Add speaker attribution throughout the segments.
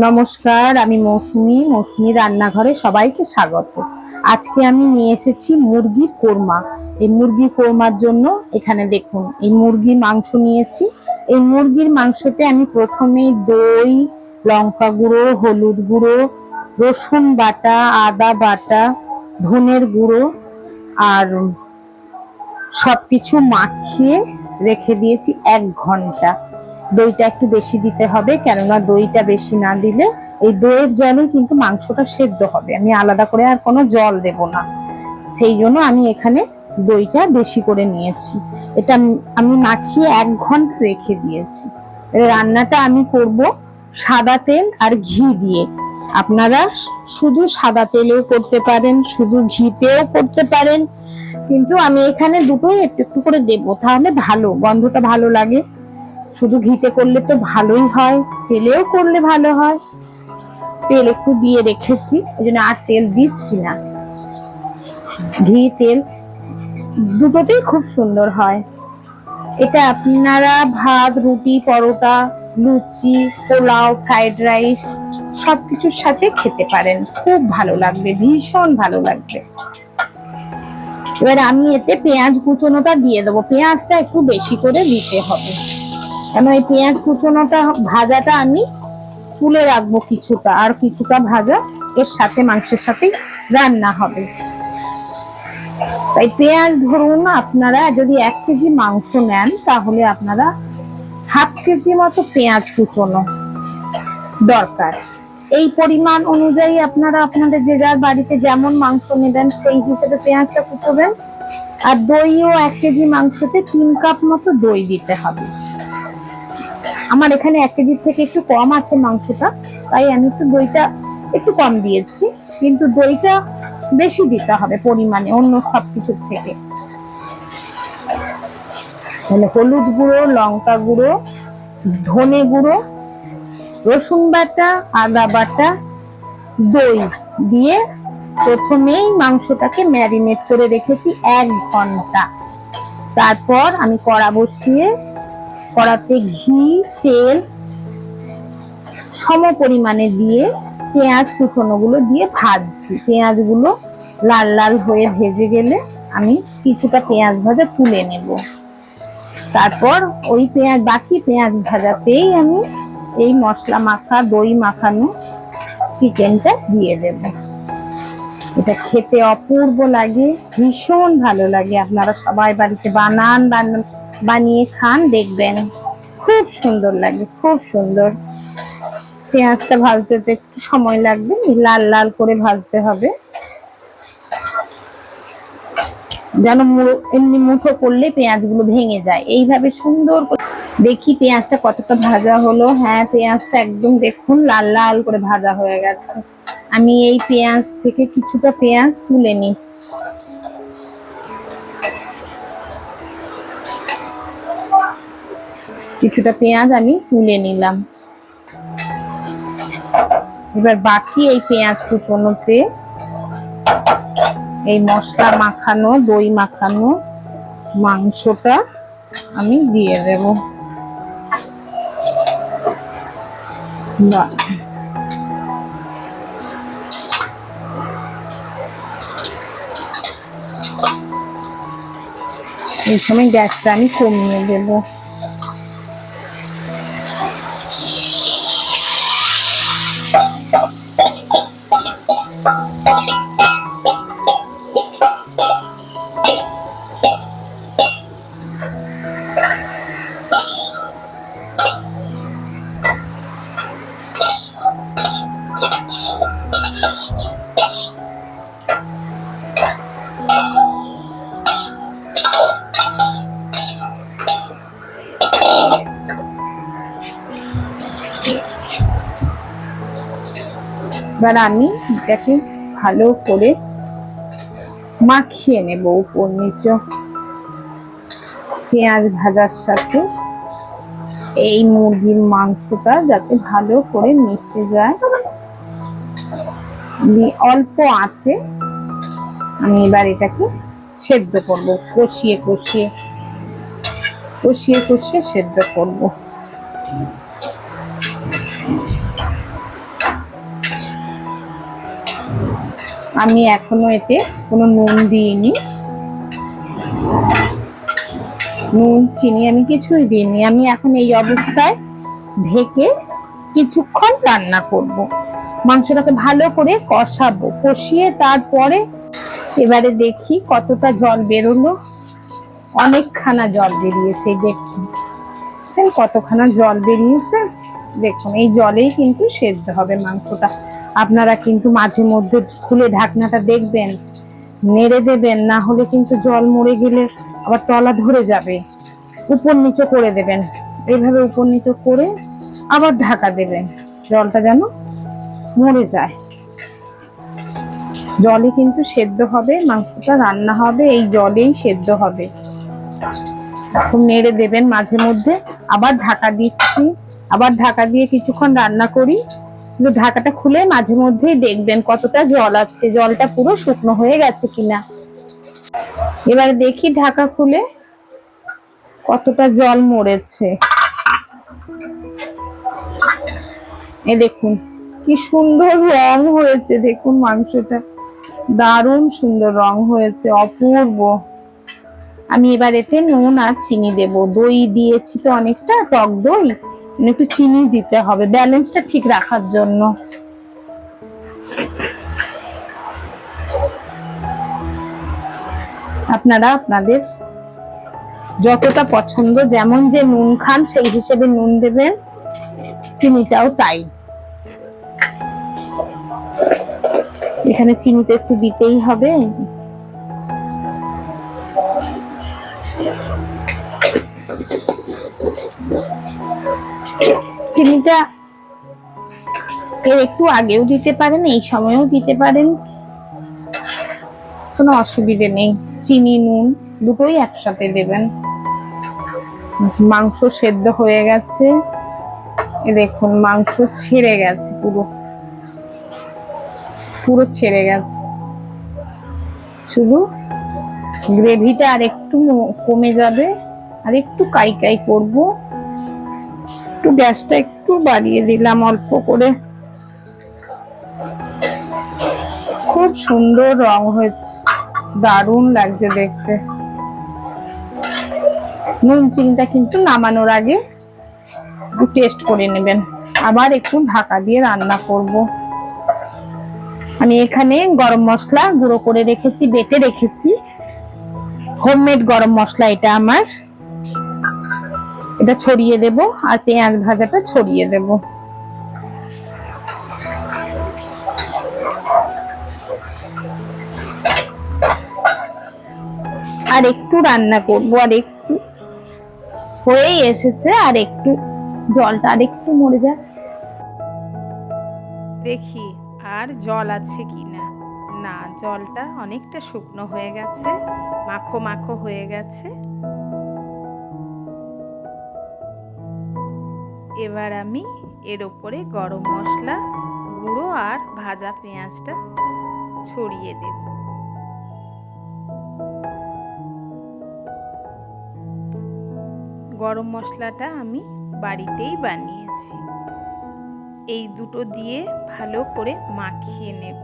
Speaker 1: নমস্কার, আমি মৌসুমি মৌসুমি রান্নাঘরে সবাইকে স্বাগত। আজকে আমি নিয়ে এসেছি মুরগির কোরমা। এই মুরগির কোরমার জন্য এখানে দেখুন, এই মুরগির মাংস নিয়েছি। এই মুরগির মাংসতে আমি প্রথমেই দই, লঙ্কা গুঁড়ো, হলুদ গুঁড়ো, রসুন বাটা, আদা বাটা, ধনের গুঁড়ো আর সব কিছু মাখিয়ে রেখে দিয়েছি এক ঘণ্টা। দইটা একটু বেশি দিতে হবে, কেননা দইটা বেশি না দিলে এই দইয়ের জলে কিন্তু মাংসটা সেদ্ধ হবে। আমি আলাদা করে আর কোনো জল দেব না। সেই জন্য আমি এখানে দইটা বেশি করে নিয়েছি। এটা আমি- মাখিয়ে এক ঘণ্টা রেখে দিয়েছি। রান্নাটা আমি করব সাদা তেল আর ঘি দিয়ে। আপনারা শুধু সাদা তেলেও করতে পারেন, শুধু ঘিতেও করতে পারেন। কিন্তু আমি এখানে দুটোই একটু একটু করে দেবো, তাহলে ভালো, গন্ধটা ভালো লাগে। শুধু ঘিতে করলে তো ভালোই হয়, তেলেও করলে ভালো হয়। তেল একটু দিয়ে রেখেছি ওই জন্য আর তেল দিচ্ছি না। ঘি, তেল দুটোতেই খুব সুন্দর হয়। এটা আপনারা ভাত, রুটি, পরোটা, লুচি, পোলাও, ফ্রাইড রাইস সব কিছুর সাথে খেতে পারেন। খুব ভালো লাগবে, ভীষণ ভালো লাগবে। এবার আমি এতে পেঁয়াজ কুচোনোটা দিয়ে দেবো। পেঁয়াজটা একটু বেশি করে দিতে হবে। কেন এই পেঁয়াজ কুচোনোটা, ভাজাটা আমি তুলে রাখব কিছুটা, আর কিছুটা ভাজা এর সাথে মাংসের সাথে রান্না হবে। তাই পেঁয়াজ ধরুন আপনারা যদি এক কেজি মাংস নেন, তাহলে আপনারা হাফ কেজি মতো পেঁয়াজ কুচোনো দরকার। এই পরিমাণ অনুযায়ী আপনারা আপনাদের যে যার বাড়িতে যেমন মাংস নেবেন, সেই হিসেবে পেঁয়াজটা কুচোবেন। আর দইও এক কেজি মাংসতে তিন কাপ মতো দই দিতে হবে। আমার এখানে এক কেজির থেকে একটু কম আছে মাংসটা, তাই আমি একটু দইটা একটু কম দিয়েছি, কিন্তু দইটা বেশি দিতে হবে পরিমাণে অন্য সব কিছুর থেকে। মানে হলুদ গুঁড়ো, লঙ্কা গুঁড়ো, ধনে গুঁড়ো, রসুন বাটা, আদা বাটা, দই দিয়ে প্রথমেই মাংসটাকে ম্যারিনেট করে রেখেছি এক ঘণ্টা। তারপর আমি কড়া বসিয়ে কড়াতে ঘি, তেল, সম পরিমাণে দিয়ে পেঁয়াজ কুচনো গুলো দিয়ে ভাজছি। পেঁয়াজগুলো লাল লাল হয়ে ভেজে গেলে আমি কিছুটা পেঁয়াজ ভাজা তুলে নেব। তারপর ওই পেঁয়াজ, বাকি পেঁয়াজ ভাজাতেই আমি এই মশলা মাখা, দই মাখানো চিকেনটা দিয়ে দেব। এটা খেতে অপূর্ব লাগে, ভীষণ ভালো লাগে। আপনারা সবাই বাড়িতে বানান বানান। বানিয়ে খান, দেখবেন খুব সুন্দর লাগে, খুব সুন্দর। পেঁয়াজটা ভাজতে একটু সময় লাগবে, লাল লাল করে ভাজতে হবে। যেন এমনি মুঠো করলে পেঁয়াজগুলো ভেঙে যায়। এইভাবে সুন্দর দেখি পেঁয়াজটা কতটা ভাজা হলো। হ্যাঁ পেঁয়াজটা একদম দেখুন, লাল লাল করে ভাজা হয়ে গেছে। আমি এই পেঁয়াজ থেকে কিছুটা পেঁয়াজ তুলে নিচ্ছি। কিছুটা পেঁয়াজ আমি তুলে নিলাম এবার বাকি এই পেঁয়াজ কুচোনোতে এই মশলা মাখানো, দই মাখানো মাংসটা আমি দিয়ে দেব। এই সময় গ্যাসটা আমি কমিয়ে দেবো এবার আমি এটাকে ভালো করে মাখিয়ে নেব উপর নিচে। পেঁয়াজ ভাজার সাথে এই মুরগির মাংসটা যাতে ভালো করে মিশে যায়। অল্প আছে আমি এবার এটাকে সেদ্ধ করব, কষিয়ে কষিয়ে কষিয়ে কষিয়ে সেদ্ধ করব। আমি এখনও এতে কোনো নুন দিইনি। নুন, চিনি আমি কিছুই দিইনি। আমি এখন এই অবস্থায় ঢেকে কিছুক্ষণ রান্না করব। মাংসটাকে ভালো করে কষাবো। কষিয়ে তারপরে এবারে দেখি কতটা জল বেরোলো। অনেকখানা জল বেরিয়েছে দেখুন কতখানা জল বেরিয়েছে? দেখুন, এই জলেই কিন্তু সেদ্ধ হবে মাংসটা। আপনারা কিন্তু মাঝে মধ্যে খুলে ঢাকনাটা দেখবেন, নেড়ে দেবেন, না হলে কিন্তু জল মরে গেলে আবার তলা ধরে যাবে। উপর নিচে করে দেবেন। এইভাবে উপর নিচে করে আবার ঢাকা দেবেন। জলটা যেন মরে যায়। জলে কিন্তু সেদ্ধ হবে, মাংসটা রান্না হবে, এই জলেই সেদ্ধ হবে। এখন নেড়ে দেবেন মাঝে মধ্যে। আবার ঢাকা দিচ্ছি। আবার ঢাকা দিয়ে কিছুক্ষণ রান্না করি। কিন্তু ঢাকাটা খুলে মাঝে মধ্যেই দেখবেন কতটা জল আছে, জলটা পুরো শুকনো হয়ে গেছে কিনা। এবারে দেখি ঢাকা খুলে কতটা জল মরেছে। এ দেখুন, কি সুন্দর রং হয়েছে, দেখুন মাংসটা। দারুণ সুন্দর রং হয়েছে, অপূর্ব। আমি এবার এতে নুন আর চিনি দেব। দই দিয়েছি তো অনেকটা, টক দই। একটু চিনি দিতে হবে ব্যালেন্সটা ঠিক রাখার জন্য। আপনারা আপনাদের যতটা পছন্দ, যেমন যে নুন খান, সেই হিসেবে নুন দেবেন, চিনিটাও তাই। এখানে চিনিটা একটু দিতেই হবে। চিনিটা এর একটু আগেও দিতে পারেন, এই সময়েও দিতে পারেন। কোনো অসুবিধে নেই। চিনি, নুন দুটোই একসাথে দেবেন। মাংস সেদ্ধ হয়ে গেছে। দেখুন, মাংস ছেড়ে গেছে পুরো। পুরো ছেড়ে গেছে। শুধু গ্রেভিটা আর একটু কমে যাবে। আর একটু কাই কাই করব। একটু গ্যাসটা একটু বাড়িয়ে দিলাম অল্প করে। খুব সুন্দর রং হয়েছে, দারুণ লাগছে দেখতে। নুন চিনিটা কিন্তু নামানোর আগে একটু টেস্ট করে নেবেন। আবার একটু ঢাকা দিয়ে রান্না করব। আমি এখানে গরম মশলা গুঁড়ো করে রেখেছি, বেটে রেখেছি। হোমমেড গরম মশলা এটা আমার। এটা ছড়িয়ে দেব আর পেঁয়াজ ভাজাটা ছড়িয়ে দেব। আর একটু রান্না করব, আর একটু হয়েই এসেছে, আর একটু জলটা আর একটু মরে যায়
Speaker 2: দেখি আর জল আছে কি না না, জলটা অনেকটা শুকনো হয়ে গেছে, মাখো মাখো হয়ে গেছে। এবার আমি এর ওপরে গরম মশলা, গুঁড়ো আর ভাজা পেঁয়াজটা ছড়িয়ে দেব। গরম মশলাটা আমি বাড়িতেই বানিয়েছি। এই দুটো দিয়ে ভালো করে মাখিয়ে নেব।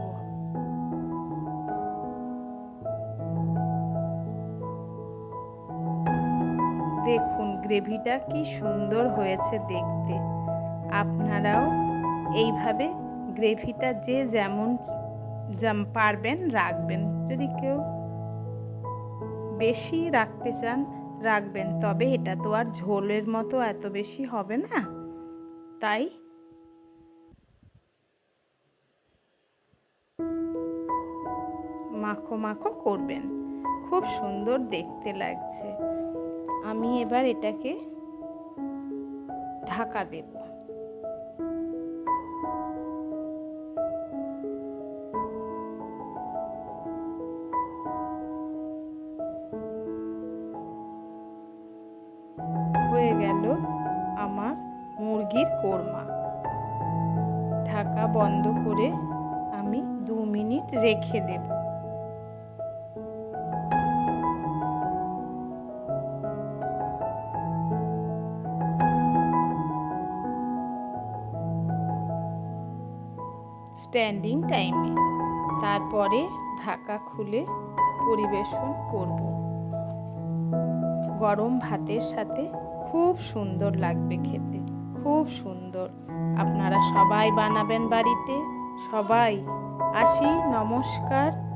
Speaker 2: দেখুন, গ্রেভিটা কি সুন্দর হয়েছে দেখতে। আপনারাও এইভাবে গ্রেভিটা যে যেমন যেম পারবেন রাখবেন। যদি কেউ বেশি রাখতে চান, রাখবেন। তবে এটা তো আর ঝোলের মতো এত বেশি হবে না। তাই মাখো মাখো করবেন। খুব সুন্দর দেখতে লাগছে। আমি এবার এটাকে ঢাকা দেব। হয়ে গেল আমার মুরগির কোরমা। ঢাকা বন্ধ করে আমি দু মিনিট রেখে দেব। স্ট্যান্ডিং টাইমে
Speaker 1: তারপরে ঢাকা খুলে পরিবেশন করব। গরম ভাতের সাথে খুব সুন্দর লাগবে খেতে, খুব সুন্দর। আপনারা সবাই বানাবেন বাড়িতে। সবাই আসি, নমস্কার।